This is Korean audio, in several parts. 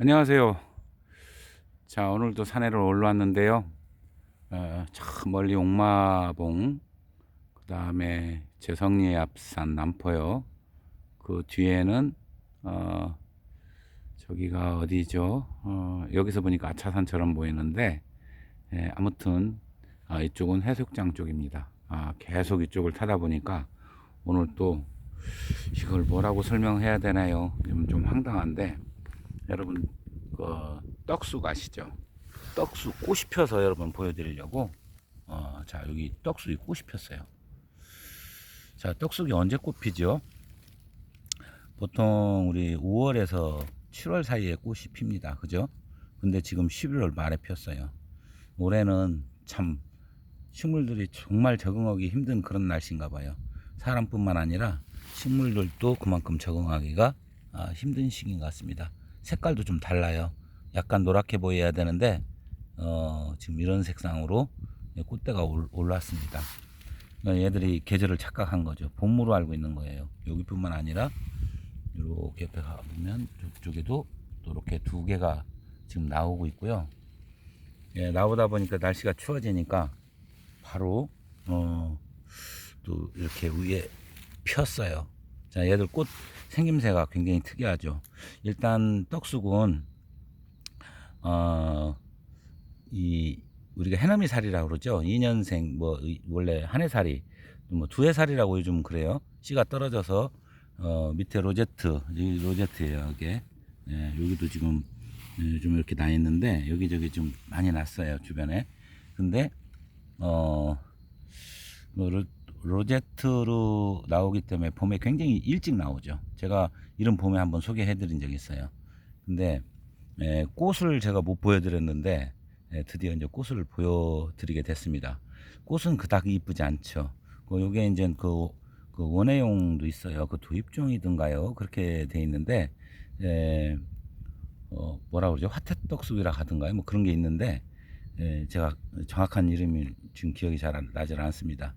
안녕하세요. 자, 오늘도 산에를 올라왔는데요. 어, 저 멀리 옥마봉, 그 다음에 재성리 앞산 남포요. 그 뒤에는, 어, 저기가 어디죠? 어, 여기서 보니까 아차산처럼 보이는데, 예, 아무튼, 아, 이쪽은 해수욕장 쪽입니다. 아, 계속 이쪽을 타다 보니까 오늘 또 이걸 뭐라고 설명해야 되나요? 좀, 좀 황당한데, 여러분 그 떡쑥 아시죠? 떡쑥 꽃이 펴서 여러분 보여드리려고 어, 자 여기 떡쑥이 꽃이 폈어요. 자 떡쑥이 언제 꽃 피죠? 보통 우리 5월에서 7월 사이에 꽃이 핍니다. 그죠? 근데 지금 11월 말에 폈어요. 올해는 참 식물들이 정말 적응하기 힘든 그런 날씨인가 봐요. 사람뿐만 아니라 식물들도 그만큼 적응하기가 아, 힘든 시기인 것 같습니다. 색깔도 좀 달라요. 약간 노랗게 보여야 되는데 어, 지금 이런 색상으로 꽃대가 올- 올랐습니다. 그러니까 얘들이 계절을 착각한 거죠. 봄으로 알고 있는 거예요. 여기뿐만 아니라 이렇게 옆에 가보면 저쪽에도 또 이렇게 두 개가 지금 나오고 있고요. 예, 나오다 보니까 날씨가 추워지니까 바로 어, 또 이렇게 위에 폈어요. 자, 얘들 꽃 생김새가 굉장히 특이하죠. 일단 떡쑥은 어, 이 우리가 해넘이 살이라고 그러죠. 2년생 뭐 의- 원래 한 해 살이 뭐 두 해 살이라고 요즘 그래요. 씨가 떨어져서 어, 밑에 로제트 이 로제트예요. 이게 예, 여기도 지금 예, 좀 이렇게 나 있는데 여기저기 좀 많이 났어요 주변에. 근데 어뭐 로, 로제트로 나오기 때문에 봄에 굉장히 일찍 나오죠. 제가 이런 봄에 한번 소개해 드린 적이 있어요. 근데 에, 꽃을 제가 못 보여드렸는데 에, 드디어 이제 꽃을 보여드리게 됐습니다. 꽃은 그닥 이쁘지 않죠. 그 요게 이제 그, 그 원예용도 있어요. 그 도입종이든가요. 그렇게 돼 있는데 에, 어, 뭐라 그러죠? 화태떡쑥이라 하던가요? 뭐 그런 게 있는데 에, 제가 정확한 이름이 지금 기억이 잘 안- 나질 않습니다.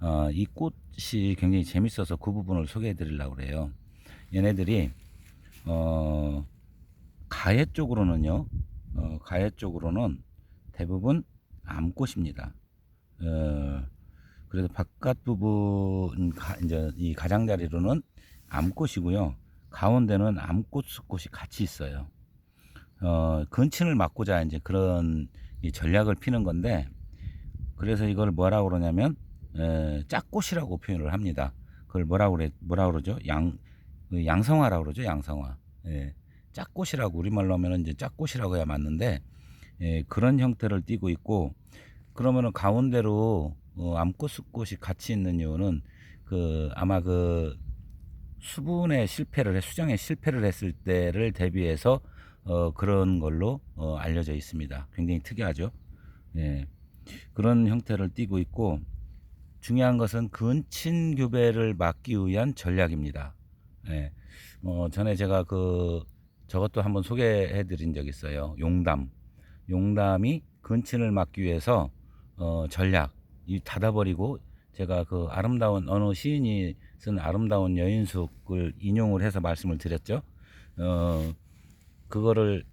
어, 이 꽃이 굉장히 재밌어서 그 부분을 소개해 드리려고 그래요. 얘네들이 어, 가해 쪽으로는요. 어, 가해 쪽으로는 대부분 암꽃입니다. 어, 그래서 바깥 부분 가, 이제 이 가장자리로는 암꽃이고요. 가운데는 암꽃 숫꽃이 같이 있어요. 어, 근친을 막고자 이제 그런 이 전략을 피는 건데 그래서 이걸 뭐라고 그러냐면 에, 짝꽃이라고 표현을 합니다. 그걸 뭐라고 그래 뭐라 그러죠? 양그 양성화라고 그러죠. 양성화. 예. 짝꽃이라고 우리말로 하면은 이제 짝꽃이라고 해야 맞는데 예, 그런 형태를 띠고 있고 그러면은 가운데로 어, 암꽃 숫꽃이 같이 있는 이유는 그 아마 그 수분에 실패를 해 수정에 실패를 했을 때를 대비해서 어, 그런 걸로 어, 알려져 있습니다. 굉장히 특이하죠. 예. 그런 형태를 띠고 있고 중요한 것은 근친 교배를 막기 위한 전략입니다. 예. 어, 전에 제가 그 저것도 한번 소개해 드린 적 있어요. 용담. 용담이 근친을 막기 위해서 어, 전략 이 닫아버리고 제가 그 아름다운 어느 시인이 쓴 아름다운 여인숙을 인용을 해서 말씀을 드렸죠. 어, 그거를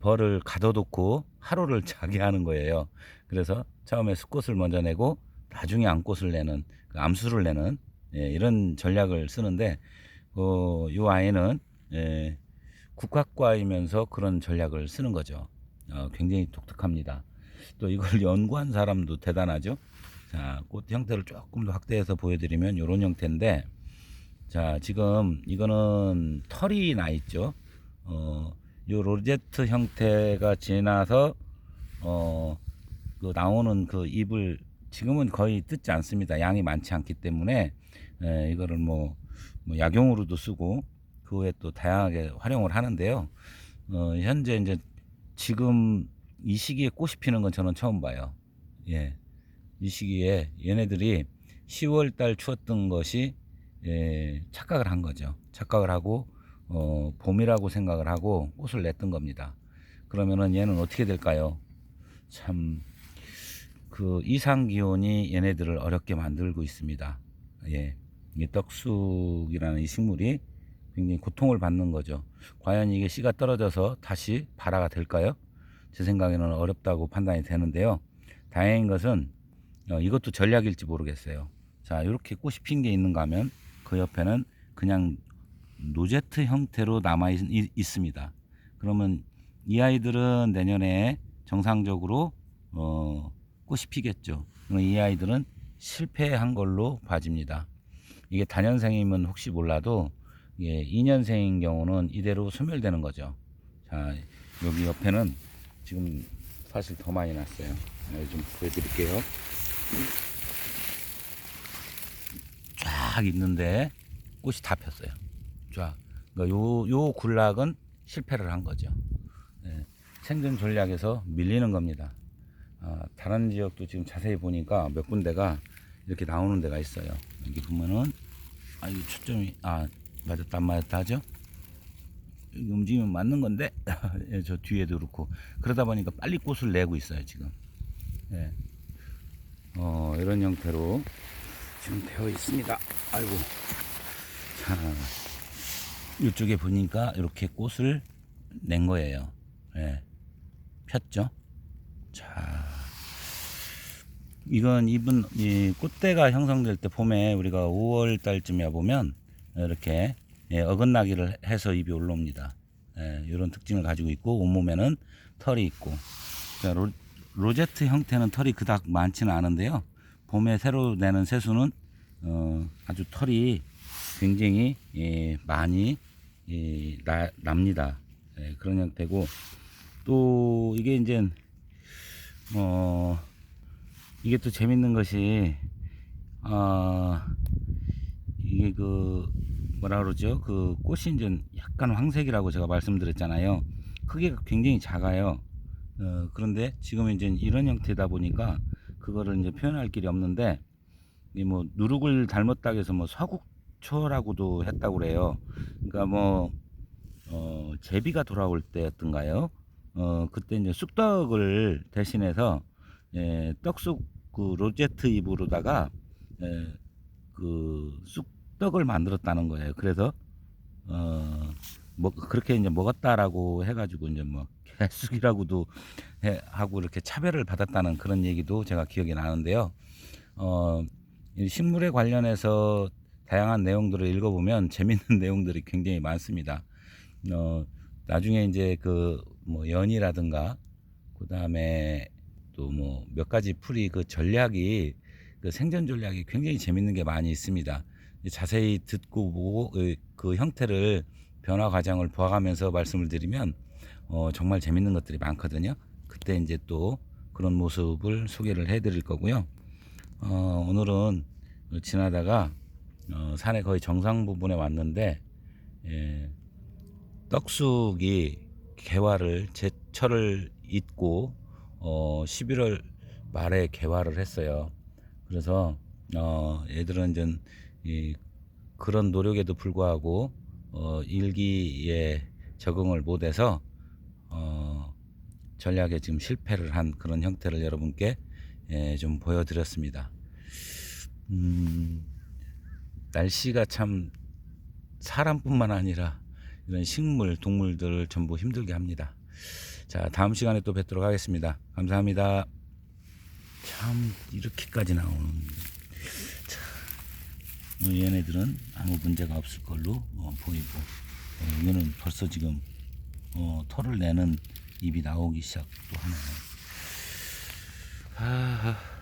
벌을 가둬놓고 하루를 자게 하는 거예요. 그래서 처음에 수꽃을 먼저 내고 나중에 암꽃을 내는 그 암수를 내는 예, 이런 전략을 쓰는데 어, 이 아이는 예, 국학과이면서 그런 전략을 쓰는 거죠. 어, 굉장히 독특합니다. 또 이걸 연구한 사람도 대단하죠. 자, 꽃 형태를 조금 더 확대해서 보여드리면 이런 형태인데, 자, 지금 이거는 털이 나 있죠. 어, 요 로제트 형태가 지나서 어, 그 나오는 그 잎을 지금은 거의 뜯지 않습니다. 양이 많지 않기 때문에 에, 이거를 뭐, 뭐 약용으로도 쓰고 그 외에 또 다양하게 활용을 하는데요. 어, 현재 이제 지금 이 시기에 꽃이 피는 건 저는 처음 봐요. 예. 이 시기에 얘네들이 10월 달 추웠던 것이 예, 착각을 한 거죠. 착각을 하고 어, 봄이라고 생각을 하고 꽃을 냈던 겁니다. 그러면은 얘는 어떻게 될까요? 참, 그 이상 기온이 얘네들을 어렵게 만들고 있습니다. 예. 이 떡쑥이라는 이 식물이 굉장히 고통을 받는 거죠. 과연 이게 씨가 떨어져서 다시 발화가 될까요? 제 생각에는 어렵다고 판단이 되는데요. 다행인 것은 어, 이것도 전략일지 모르겠어요. 자, 이렇게 꽃이 핀 게 있는가 하면 그 옆에는 그냥 노제트 형태로 남아 있, 있습니다. 그러면 이 아이들은 내년에 정상적으로 어, 꽃이 피겠죠. 이 아이들은 실패한 걸로 봐집니다. 이게 단연생이면 혹시 몰라도 이게 2년생인 경우는 이대로 소멸되는 거죠. 자, 여기 옆에는 지금 사실 더 많이 났어요. 네, 좀 보여드릴게요. 쫙 있는데 꽃이 다 폈어요. 쫙. 그러니까 요, 요 군락은 실패를 한 거죠. 네, 생존 전략에서 밀리는 겁니다. 아, 다른 지역도 지금 자세히 보니까 몇 군데가 이렇게 나오는 데가 있어요. 여기 보면은 아 이거 초점이 아 맞았다 안 맞았다 하죠? 여기 움직이면 맞는 건데 예, 저 뒤에도 그렇고 그러다 보니까 빨리 꽃을 내고 있어요 지금. 예. 어 이런 형태로 지금 되어 있습니다. 아이고 자 이쪽에 보니까 이렇게 꽃을 낸 거예요. 예. 폈죠? 자, 이건 이분 이 꽃대가 형성될 때 봄에 우리가 5월 달쯤에 보면 이렇게 예, 어긋나기를 해서 잎이 올라옵니다. 예, 이런 특징을 가지고 있고 온몸에는 털이 있고 자, 로, 로제트 형태는 털이 그닥 많지는 않은데요. 봄에 새로 내는 새수는 어, 아주 털이 굉장히 예, 많이 예, 나, 납니다. 예, 그런 형태고 또 이게 이제 어 이게 또 재밌는 것이 아 이게 그 뭐라 그러죠? 그 꽃이 이제 약간 황색이라고 제가 말씀드렸잖아요. 크기가 굉장히 작아요. 어 그런데 지금 이제 이런 형태다 보니까 그거를 이제 표현할 길이 없는데 이 뭐 누룩을 닮았다 해서 뭐 서국초라고도 했다고 그래요. 그러니까 뭐 어, 제비가 돌아올 때였던가요? 어, 그때 이제 쑥떡을 대신해서 예, 떡쑥 그 로제트 잎으로다가 예, 그 쑥떡을 만들었다는 거예요. 그래서 어, 뭐 그렇게 이제 먹었다라고 해가지고 이제 뭐 개쑥이라고도 해, 하고 이렇게 차별을 받았다는 그런 얘기도 제가 기억이 나는데요. 어, 이 식물에 관련해서 다양한 내용들을 읽어보면 재밌는 내용들이 굉장히 많습니다. 어, 나중에 이제 그 뭐 연이라든가 그 다음에 또 뭐 몇 가지 풀이 그 전략이 그 생존 전략이 굉장히 재밌는 게 많이 있습니다. 자세히 듣고 보고 그, 그 형태를 변화 과정을 보아가면서 말씀을 드리면 어, 정말 재밌는 것들이 많거든요. 그때 이제 또 그런 모습을 소개를 해드릴 거고요. 어, 오늘은 지나다가 어, 산의 거의 정상 부분에 왔는데 예, 떡숙이 개화를 제철을 잇고 어 11월 말에 개화를 했어요. 그래서 어 얘들은 이제 이 그런 노력에도 불구하고 어 일기에 적응을 못해서 어 전략에 지금 실패를 한 그런 형태를 여러분께 예, 좀 보여드렸습니다. 음, 날씨가 참 사람뿐만 아니라 이런 식물, 동물들을 전부 힘들게 합니다. 자, 다음 시간에 또 뵙도록 하겠습니다. 감사합니다. 참 이렇게까지 나오는 참, 뭐, 얘네들은 아무 문제가 없을 걸로 어, 보이고 어, 이거는 벌써 지금 어, 털을 내는 입이 나오기 시작도 하네요. 아.